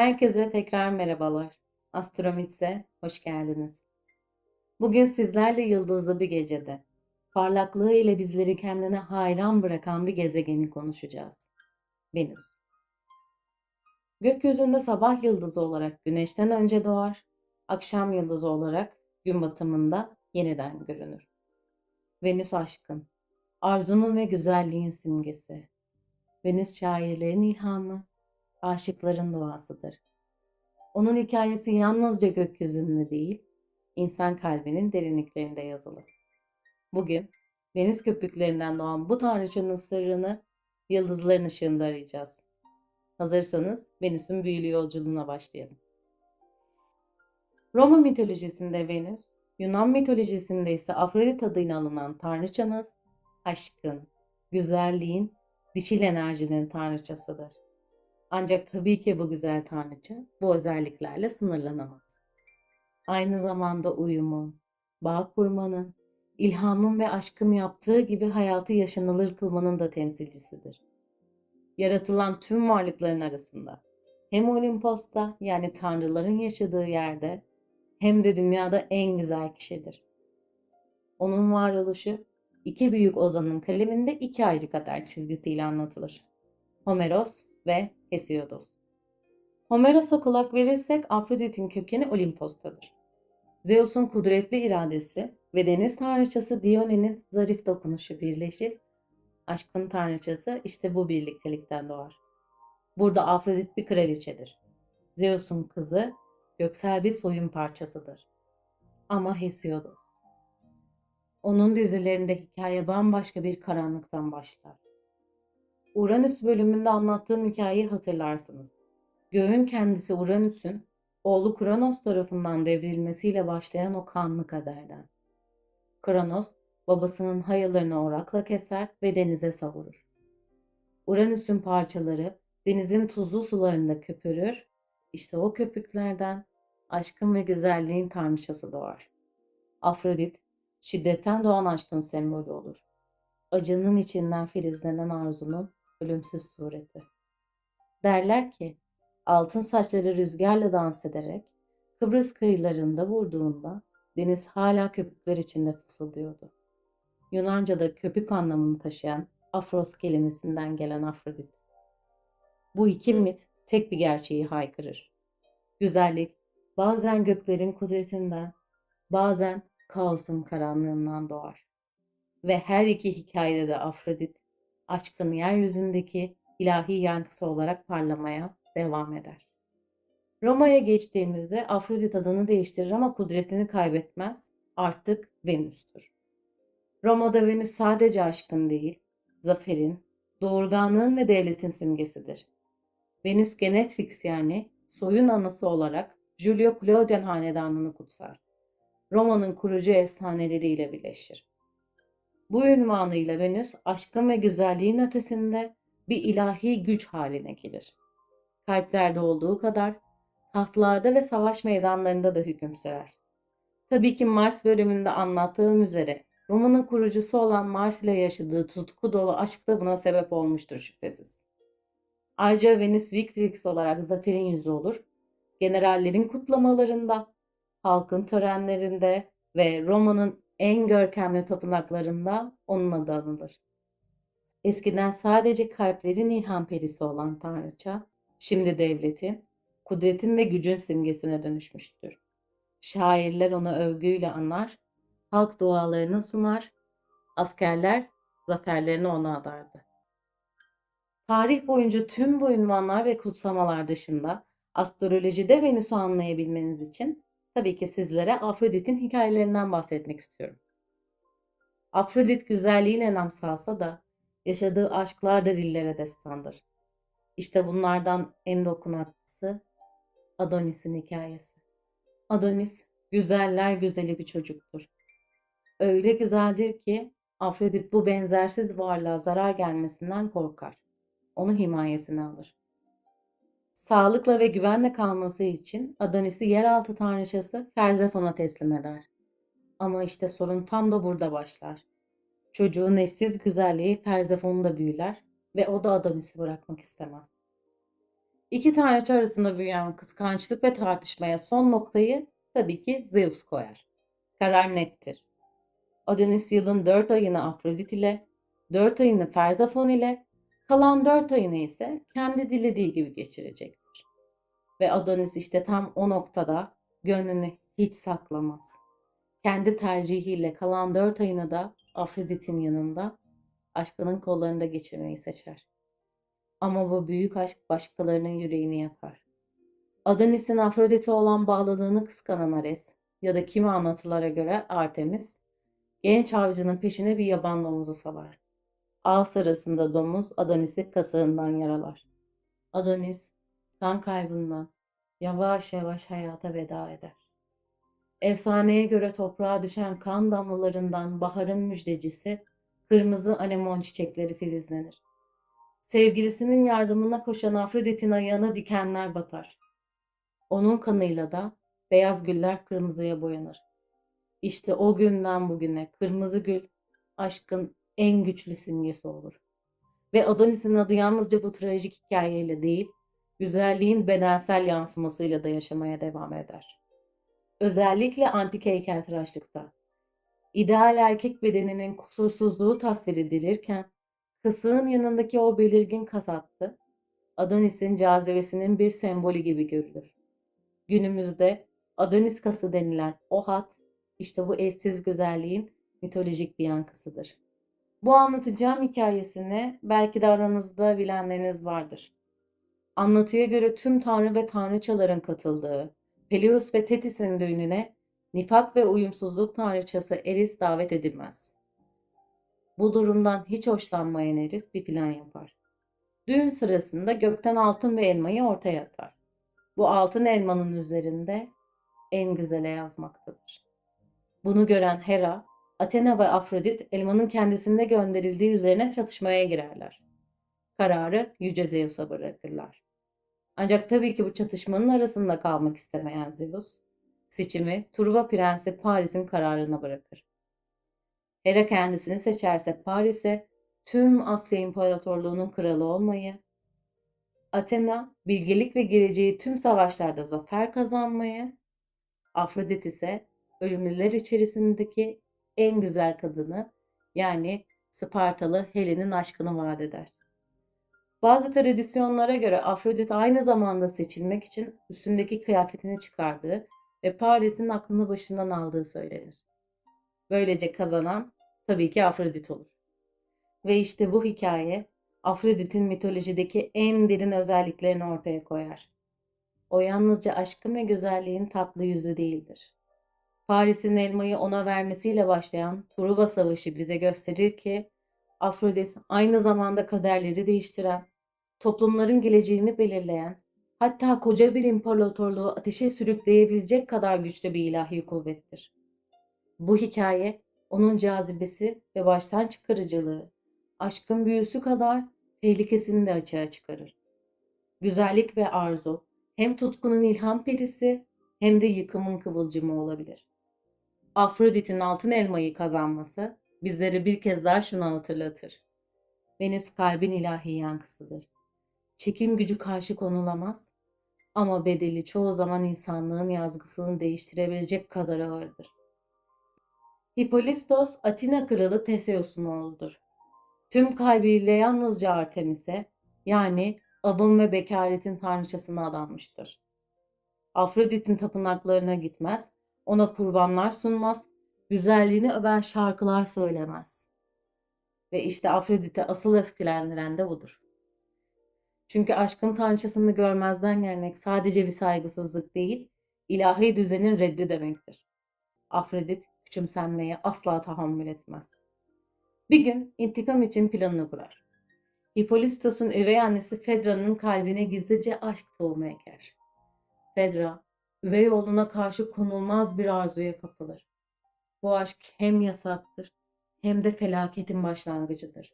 Herkese tekrar merhabalar. Astromit'e hoş geldiniz. Bugün sizlerle yıldızlı bir gecede, parlaklığı ile bizleri kendine hayran bırakan bir gezegeni konuşacağız. Venüs. Gökyüzünde sabah yıldızı olarak güneşten önce doğar, akşam yıldızı olarak gün batımında yeniden görünür. Venüs aşkın, arzunun ve güzelliğin simgesi. Venüs şairlerin ilhamı, aşıkların duasıdır. Onun hikayesi yalnızca gökyüzünde değil, insan kalbinin derinliklerinde yazılı. Bugün deniz köpüklerinden doğan bu tanrıçanın sırrını yıldızların ışığında arayacağız. Hazırsanız Venüs'ün büyülü yolculuğuna başlayalım. Roma mitolojisinde Venüs, Yunan mitolojisinde ise Afrodit adıyla alınan tanrıçamız, aşkın, güzelliğin, dişil enerjinin tanrıçasıdır. Ancak tabii ki bu güzel tanrıça bu özelliklerle sınırlanamaz. Aynı zamanda uyumun, bağ kurmanın, ilhamın ve aşkın yaptığı gibi hayatı yaşanılır kılmanın da temsilcisidir. Yaratılan tüm varlıkların arasında hem Olimpos'ta yani tanrıların yaşadığı yerde hem de dünyada en güzel kişidir. Onun varoluşu iki büyük ozanın kaleminde iki ayrı kader çizgisiyle anlatılır. Homeros ve Hesiodos. Homeros'a kulak verirsek Afrodit'in kökeni Olimpos'tadır. Zeus'un kudretli iradesi ve deniz tanrıçası Dione'nin zarif dokunuşu birleşir. Aşkın tanrıçası işte bu birliktelikten doğar. Burada Afrodit bir kraliçedir. Zeus'un kızı göksel bir soyun parçasıdır. Ama Hesiodos. Onun dizilerinde hikaye bambaşka bir karanlıktan başlar. Uranüs bölümünde anlattığım hikayeyi hatırlarsınız. Göğün kendisi Uranüs'ün oğlu Kronos tarafından devrilmesiyle başlayan o kanlı kaderden. Kronos babasının hayallarını orakla keser ve denize savurur. Uranüs'ün parçaları denizin tuzlu sularında köpürür. İşte o köpüklerden aşkın ve güzelliğin tanrıçası doğar. Afrodit, şiddetten doğan aşkın sembolü olur. Acının içinden filizlenen arzunun ölümsüz sureti. Derler ki altın saçları rüzgarla dans ederek Kıbrıs kıyılarında vurduğunda deniz hala köpükler içinde fısıldıyordu. Yunanca'da köpük anlamını taşıyan Afros kelimesinden gelen Afrodit. Bu iki mit tek bir gerçeği haykırır. Güzellik bazen göklerin kudretinden, bazen kaosun karanlığından doğar. Ve her iki hikayede de Afrodit aşkın yeryüzündeki ilahi yankısı olarak parlamaya devam eder. Roma'ya geçtiğimizde Afrodit adını değiştirir ama kudretini kaybetmez. Artık Venüs'tür. Roma'da Venüs sadece aşkın değil, zaferin, doğurganlığın ve devletin simgesidir. Venüs Genetrix yani soyun anası olarak Julio Claudian hanedanını kutsar. Roma'nın kurucu efsaneleriyle birleşir. Bu ünvanıyla Venüs aşkın ve güzelliğin ötesinde bir ilahi güç haline gelir. Kalplerde olduğu kadar tahtlarda ve savaş meydanlarında da hüküm sürer. Tabii ki Mars bölümünde anlattığım üzere Roma'nın kurucusu olan Mars ile yaşadığı tutku dolu aşk da buna sebep olmuştur şüphesiz. Ayrıca Venüs Victrix olarak zaferin yüzü olur. Generallerin kutlamalarında, halkın törenlerinde ve Roma'nın en görkemli tapınaklarında onun adı anılır. Eskiden sadece kalplerin ilham perisi olan tanrıça, şimdi devletin, kudretin ve gücün simgesine dönüşmüştür. Şairler onu övgüyle anar, halk dualarını sunar, askerler zaferlerini ona adardı. Tarih boyunca tüm bu ünvanlar ve kutsamalar dışında astrolojide Venüs'ü anlayabilmeniz için tabii ki sizlere Afrodit'in hikayelerinden bahsetmek istiyorum. Afrodit güzelliğiyle nam salsa da yaşadığı aşklar da dillere destandır. İşte bunlardan en dokunaklısı Adonis'in hikayesi. Adonis güzeller güzeli bir çocuktur. Öyle güzeldir ki Afrodit bu benzersiz varlığa zarar gelmesinden korkar. Onu himayesine alır. Sağlıkla ve güvenle kalması için Adonis'i yeraltı tanrıçası Persefon'a teslim eder. Ama işte sorun tam da burada başlar. Çocuğun eşsiz güzelliği Persefon'u da büyüler ve o da Adonis'i bırakmak istemez. İki tanrıça arasında büyüyen kıskançlık ve tartışmaya son noktayı tabii ki Zeus koyar. Karar nettir. Adonis yılın dört ayını Afrodit ile, dört ayını Ferzafon ile, kalan dört ayını ise kendi dilediği gibi geçirecektir. Ve Adonis işte tam o noktada gönlünü hiç saklamaz. Kendi tercihiyle kalan dört ayını da Afrodit'in yanında, aşkının kollarında geçirmeyi seçer. Ama bu büyük aşk başkalarının yüreğini yakar. Adonis'in Afrodit'e olan bağlılığını kıskanan Ares ya da kimi anlatılara göre Artemis, genç avcının peşine bir yaban domuzu salar. Ağ sırasında domuz Adonis'i kasığından yaralar. Adonis kan kaybından yavaş yavaş hayata veda eder. Efsaneye göre toprağa düşen kan damlalarından baharın müjdecisi kırmızı anemon çiçekleri filizlenir. Sevgilisinin yardımına koşan Afrodit'in ayağına dikenler batar. Onun kanıyla da beyaz güller kırmızıya boyanır. İşte o günden bugüne kırmızı gül aşkın en güçlü simgesi olur. Ve Adonis'in adı yalnızca bu trajik hikayeyle değil, güzelliğin bedensel yansımasıyla da yaşamaya devam eder. Özellikle antik heykeltıraşlıkta. İdeal erkek bedeninin kusursuzluğu tasvir edilirken, kısığın yanındaki o belirgin kas hattı, Adonis'in cazibesinin bir sembolü gibi görülür. Günümüzde Adonis kası denilen o hat, işte bu eşsiz güzelliğin mitolojik bir yankısıdır. Bu anlatacağım hikayesini belki de aranızda bilenleriniz vardır. Anlatıya göre tüm tanrı ve tanrıçaların katıldığı Peleus ve Tetis'in düğününe nifak ve uyumsuzluk tanrıçası Eris davet edilmez. Bu durumdan hiç hoşlanmayan Eris bir plan yapar. Düğün sırasında gökten altın bir elmayı ortaya atar. Bu altın elmanın üzerinde en güzele yazmaktadır. Bunu gören Hera, Athena ve Afrodit elmanın kendisinde gönderildiği üzerine çatışmaya girerler. Kararı Yüce Zeus'a bırakırlar. Ancak tabii ki bu çatışmanın arasında kalmak istemeyen Zeus, seçimi Truva Prensi Paris'in kararına bırakır. Hera kendisini seçerse Paris'e tüm Asya İmparatorluğu'nun kralı olmayı, Athena bilgelik ve geleceği tüm savaşlarda zafer kazanmayı, Afrodit ise ölümlüler içerisindeki en güzel kadını yani Spartalı Helen'in aşkını vaat eder. Bazı tradisyonlara göre Afrodit aynı zamanda seçilmek için üstündeki kıyafetini çıkardığı ve Paris'in aklını başından aldığı söylenir. Böylece kazanan tabii ki Afrodit olur. Ve işte bu hikaye Afrodit'in mitolojideki en derin özelliklerini ortaya koyar. O yalnızca aşkın ve güzelliğin tatlı yüzü değildir. Paris'in elmayı ona vermesiyle başlayan Truva Savaşı bize gösterir ki Afrodit aynı zamanda kaderleri değiştiren, toplumların geleceğini belirleyen, hatta koca bir imparatorluğu ateşe sürükleyebilecek kadar güçlü bir ilahi kuvvettir. Bu hikaye onun cazibesi ve baştan çıkarıcılığı, aşkın büyüsü kadar tehlikesini de açığa çıkarır. Güzellik ve arzu hem tutkunun ilham perisi hem de yıkımın kıvılcımı olabilir. Afrodit'in altın elmayı kazanması bizlere bir kez daha şunu hatırlatır. Venüs kalbin ilahi yankısıdır. Çekim gücü karşı konulamaz ama bedeli çoğu zaman insanlığın yazgısını değiştirebilecek kadar ağırdır. Hippolistos Atina kralı Teseus'un oğludur. Tüm kalbiyle yalnızca Artemis'e yani abın ve bekaretin tanrıçasına adanmıştır. Afrodit'in tapınaklarına gitmez, ona kurbanlar sunmaz, güzelliğini öven şarkılar söylemez. Ve işte Afrodit'i asıl öfkelendiren de budur. Çünkü aşkın tanrıçasını görmezden gelmek sadece bir saygısızlık değil, ilahi düzenin reddi demektir. Afrodit küçümsenmeye asla tahammül etmez. Bir gün intikam için planını kurar. Hippolistos'un üvey annesi Fedra'nın kalbine gizlice aşk tohumu eker. Fedra, üvey oğluna karşı konulmaz bir arzuya kapılır. Bu aşk hem yasaktır hem de felaketin başlangıcıdır.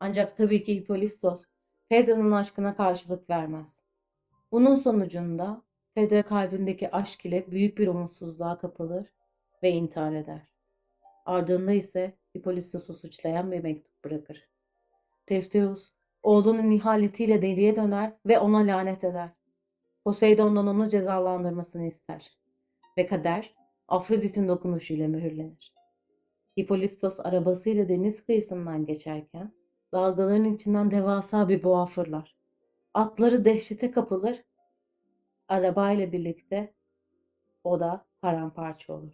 Ancak tabii ki Hippolistos, Fedra'nın aşkına karşılık vermez. Bunun sonucunda Fedra kalbindeki aşk ile büyük bir umutsuzluğa kapılır ve intihar eder. Ardında ise Hippolistos'u suçlayan bir mektup bırakır. Tevsteus oğlunun ihanetiyle deliye döner ve ona lanet eder. Poseidon'dan onu cezalandırmasını ister. Ve kader Afrodit'in dokunuşuyla mühürlenir. Hippolistos arabasıyla deniz kıyısından geçerken dalgaların içinden devasa bir boğa fırlar. Atları dehşete kapılır. Arabayla birlikte o da paramparça olur.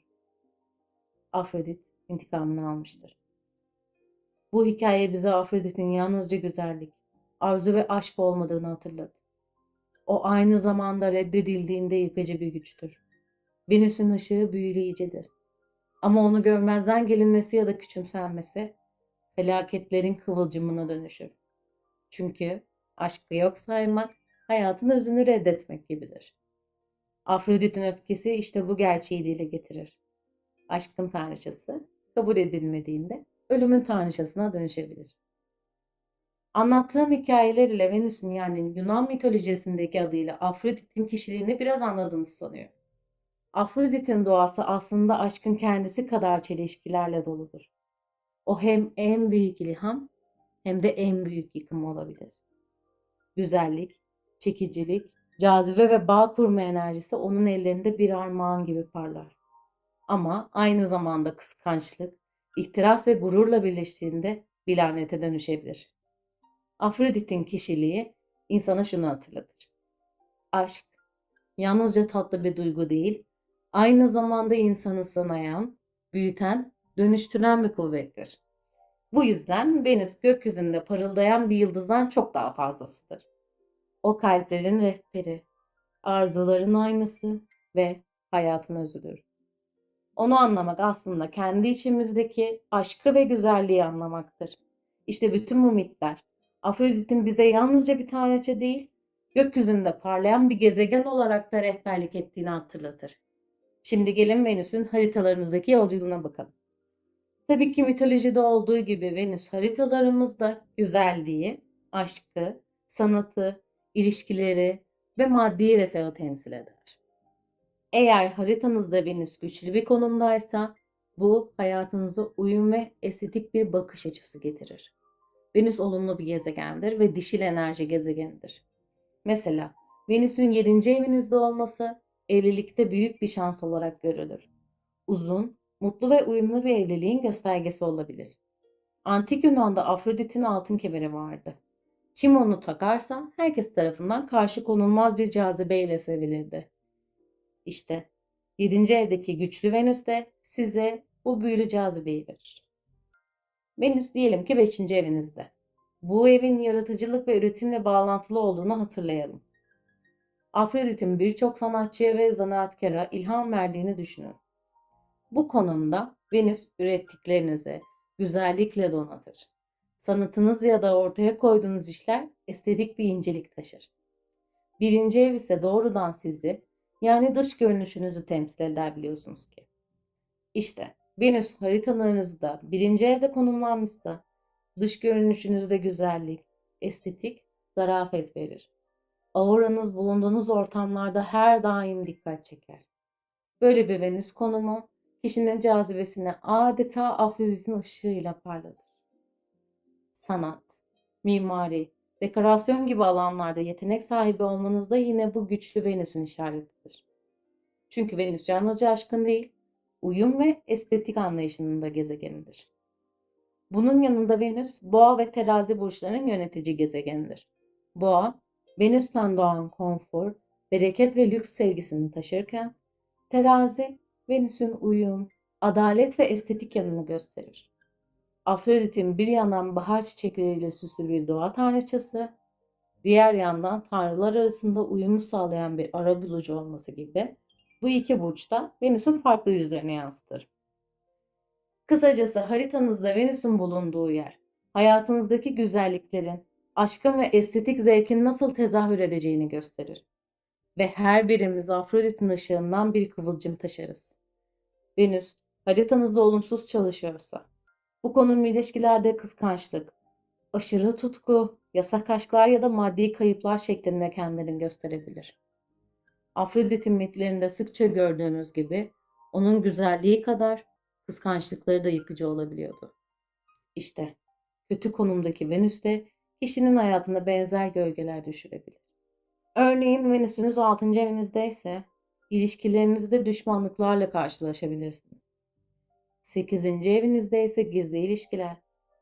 Afrodit intikamını almıştır. Bu hikaye bize Afrodit'in yalnızca güzellik, arzu ve aşk olmadığını hatırladı. O aynı zamanda reddedildiğinde yıkıcı bir güçtür. Venüs'ün ışığı büyüleyicidir. Ama onu görmezden gelinmesi ya da küçümsenmesi felaketlerin kıvılcımına dönüşür. Çünkü aşkı yok saymak hayatın özünü reddetmek gibidir. Afrodit'in öfkesi işte bu gerçeği dile getirir. Aşkın tanrıçası kabul edilmediğinde ölümün tanrıçasına dönüşebilir. Anlattığım hikayeler ile Venüs'ün yani Yunan mitolojisindeki adıyla Afrodit'in kişiliğini biraz anladığını sanıyorum. Afrodit'in doğası aslında aşkın kendisi kadar çelişkilerle doludur. O hem en büyük ilham hem de en büyük yıkım olabilir. Güzellik, çekicilik, cazibe ve bağ kurma enerjisi onun ellerinde bir armağan gibi parlar. Ama aynı zamanda kıskançlık, ihtiras ve gururla birleştiğinde bir lanete dönüşebilir. Afrodit'in kişiliği insana şunu hatırlatır. Aşk, yalnızca tatlı bir duygu değil, aynı zamanda insanı sınayan, büyüten, dönüştüren bir kuvvettir. Bu yüzden Venüs gökyüzünde parıldayan bir yıldızdan çok daha fazlasıdır. O kalplerin rehberi, arzuların aynası ve hayatın özüdür. Onu anlamak aslında kendi içimizdeki aşkı ve güzelliği anlamaktır. İşte bütün bu mitler Afrodit'in bize yalnızca bir tanrıça değil, gökyüzünde parlayan bir gezegen olarak da rehberlik ettiğini hatırlatır. Şimdi gelin Venüs'ün haritalarımızdaki yolculuğuna bakalım. Tabii ki mitolojide olduğu gibi Venüs haritalarımızda güzelliği, aşkı, sanatı, ilişkileri ve maddi refahı temsil eder. Eğer haritanızda Venüs güçlü bir konumdaysa bu hayatınıza uyum ve estetik bir bakış açısı getirir. Venüs olumlu bir gezegendir ve dişil enerji gezegenidir. Mesela Venüs'ün 7. evinizde olması evlilikte büyük bir şans olarak görülür. Uzun, mutlu ve uyumlu bir evliliğin göstergesi olabilir. Antik Yunan'da Afrodit'in altın kemeri vardı. Kim onu takarsa herkes tarafından karşı konulmaz bir cazibeyle sevilirdi. İşte 7. evdeki güçlü Venüs de size bu büyülü cazibeyi verir. Venüs diyelim ki 5. evinizde. Bu evin yaratıcılık ve üretimle bağlantılı olduğunu hatırlayalım. Afrodit'in birçok sanatçıya ve zanaatkara ilham verdiğini düşünün. Bu konumda Venüs ürettiklerinizi güzellikle donatır. Sanatınız ya da ortaya koyduğunuz işler estetik bir incelik taşır. Birinci ev ise doğrudan sizi yani dış görünüşünüzü temsil eder biliyorsunuz ki. İşte Venüs haritalarınızda birinci evde konumlanmışsa dış görünüşünüzde güzellik, estetik, zarafet verir. Auranız bulunduğunuz ortamlarda her daim dikkat çeker. Böyle bir Venüs konumu kişinin cazibesini adeta Afrodit'in ışığıyla parlatır. Sanat, mimari, dekorasyon gibi alanlarda yetenek sahibi olmanız da yine bu güçlü Venüs'ün işaretidir. Çünkü Venüs yalnızca aşkın değil, uyum ve estetik anlayışının da gezegenidir. Bunun yanında Venüs, boğa ve terazi burçlarının yönetici gezegenidir. Boğa, Venüs'ten doğan konfor, bereket ve lüks sevgisini taşırken, terazi, Venüs'ün uyum, adalet ve estetik yanını gösterir. Afrodit'in bir yandan bahar çiçekleriyle süslü bir doğa tanrıçası, diğer yandan tanrılar arasında uyumu sağlayan bir arabulucu olması gibi bu iki burçta Venüs'ün farklı yüzlerini yansıtır. Kısacası haritanızda Venüs'ün bulunduğu yer, hayatınızdaki güzelliklerin, aşkın ve estetik zevkin nasıl tezahür edeceğini gösterir. Ve her birimiz Afrodit'in ışığından bir kıvılcım taşırız. Venüs, haritanızda olumsuz çalışıyorsa, bu konum ilişkilerde kıskançlık, aşırı tutku, yasak aşklar ya da maddi kayıplar şeklinde kendini gösterebilir. Afrodit'in mitlerinde sıkça gördüğümüz gibi onun güzelliği kadar kıskançlıkları da yıkıcı olabiliyordu. İşte kötü konumdaki Venüs de kişinin hayatına benzer gölgeler düşürebilir. Örneğin Venüs'ünüz 6. evinizdeyse ilişkilerinizde düşmanlıklarla karşılaşabilirsiniz. 8. evinizde ise gizli ilişkiler,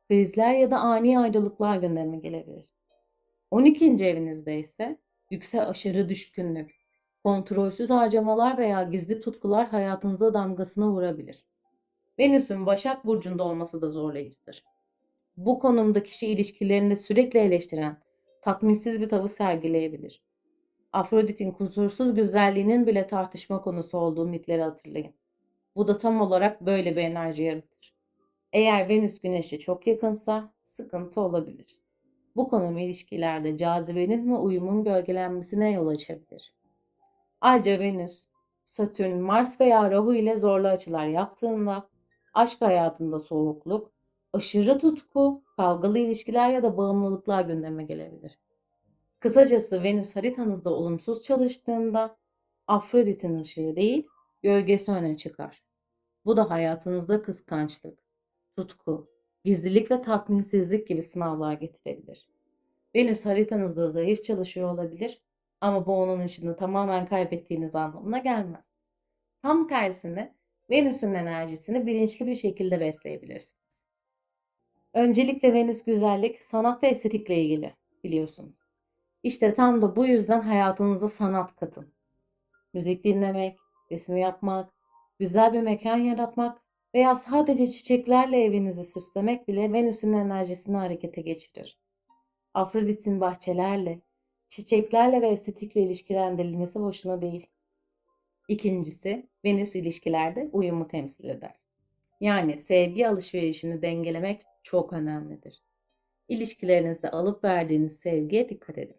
krizler ya da ani ayrılıklar gündeme gelebilir. 12. evinizde ise yüksek aşırı düşkünlük, kontrolsüz harcamalar veya gizli tutkular hayatınıza damgasını vurabilir. Venüs'ün Başak Burcu'nda olması da zorlayıcıdır. Bu konumda kişi ilişkilerinde sürekli eleştiren, tatminsiz bir tavır sergileyebilir. Afrodit'in kusursuz güzelliğinin bile tartışma konusu olduğu mitleri hatırlayın. Bu da tam olarak böyle bir enerji yaratır. Eğer Venüs Güneş'e çok yakınsa sıkıntı olabilir. Bu konum ilişkilerde cazibenin ve uyumun gölgelenmesine yol açabilir. Ayrıca Venüs, Satürn, Mars veya Rahu ile zorlu açılar yaptığında aşk hayatında soğukluk, aşırı tutku, kavgalı ilişkiler ya da bağımlılıklar gündeme gelebilir. Kısacası Venüs haritanızda olumsuz çalıştığında Afrodit'in ışığı değil, gölgesi öne çıkar. Bu da hayatınızda kıskançlık, tutku, gizlilik ve tatminsizlik gibi sınavlar getirebilir. Venüs haritanızda zayıf çalışıyor olabilir ama bu onun ışığını tamamen kaybettiğiniz anlamına gelmez. Tam tersine Venüs'ün enerjisini bilinçli bir şekilde besleyebilirsiniz. Öncelikle Venüs güzellik, sanat ve estetikle ilgili biliyorsunuz. İşte tam da bu yüzden hayatınıza sanat katın. Müzik dinlemek, resim yapmak, güzel bir mekan yaratmak veya sadece çiçeklerle evinizi süslemek bile Venüs'ün enerjisini harekete geçirir. Afrodit'in bahçelerle, çiçeklerle ve estetikle ilişkilendirilmesi boşuna değil. İkincisi, Venüs ilişkilerde uyumu temsil eder. Yani sevgi alışverişini dengelemek çok önemlidir. İlişkilerinizde alıp verdiğiniz sevgiye dikkat edin.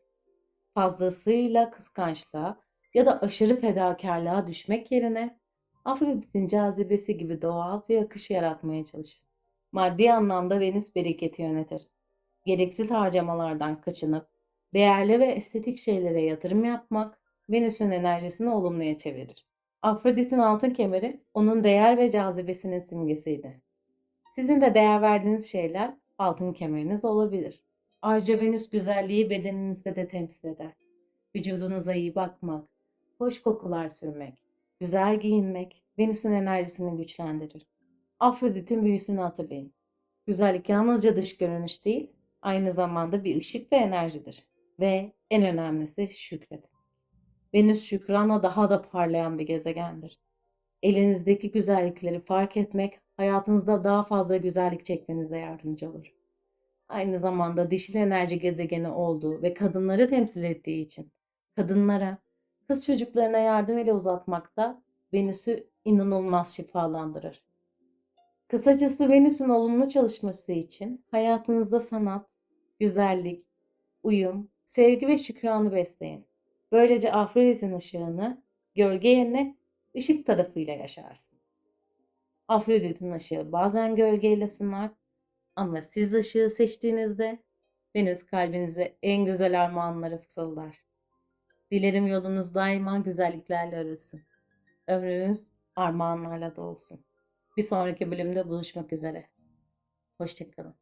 Fazlasıyla kıskançlığa ya da aşırı fedakarlığa düşmek yerine Afrodit'in cazibesi gibi doğal bir akış yaratmaya çalışın. Maddi anlamda Venüs bereketi yönetir. Gereksiz harcamalardan kaçınıp değerli ve estetik şeylere yatırım yapmak Venüs'ün enerjisini olumluya çevirir. Afrodit'in altın kemeri onun değer ve cazibesinin simgesiydi. Sizin de değer verdiğiniz şeyler altın kemeriniz olabilir. Ayrıca Venüs güzelliği bedeninizde de temsil eder. Vücudunuza iyi bakmak, hoş kokular sürmek, güzel giyinmek Venüs'ün enerjisini güçlendirir. Afrodit'in büyüsünü hatırlayın. Güzellik yalnızca dış görünüş değil, aynı zamanda bir ışık ve enerjidir. Ve en önemlisi şükret. Venüs şükranla daha da parlayan bir gezegendir. Elinizdeki güzellikleri fark etmek hayatınızda daha fazla güzellik çekmenize yardımcı olur. Aynı zamanda dişil enerji gezegeni olduğu ve kadınları temsil ettiği için kadınlara, kız çocuklarına yardım eli uzatmakta Venüs'ü inanılmaz şifalandırır. Kısacası Venüs'ün olumlu çalışması için hayatınızda sanat, güzellik, uyum, sevgi ve şükranı besleyin. Böylece Afrodit'in ışığını gölge yerine ışık tarafıyla yaşarsınız. Afrodit'in ışığı bazen gölgeyle sınar ama siz ışığı seçtiğinizde Venüs kalbinize en güzel armağanları fısıldar. Dilerim yolunuz daima güzelliklerle arasın. Ömrünüz armağanlarla dolsun. Bir sonraki bölümde buluşmak üzere. Hoşçakalın.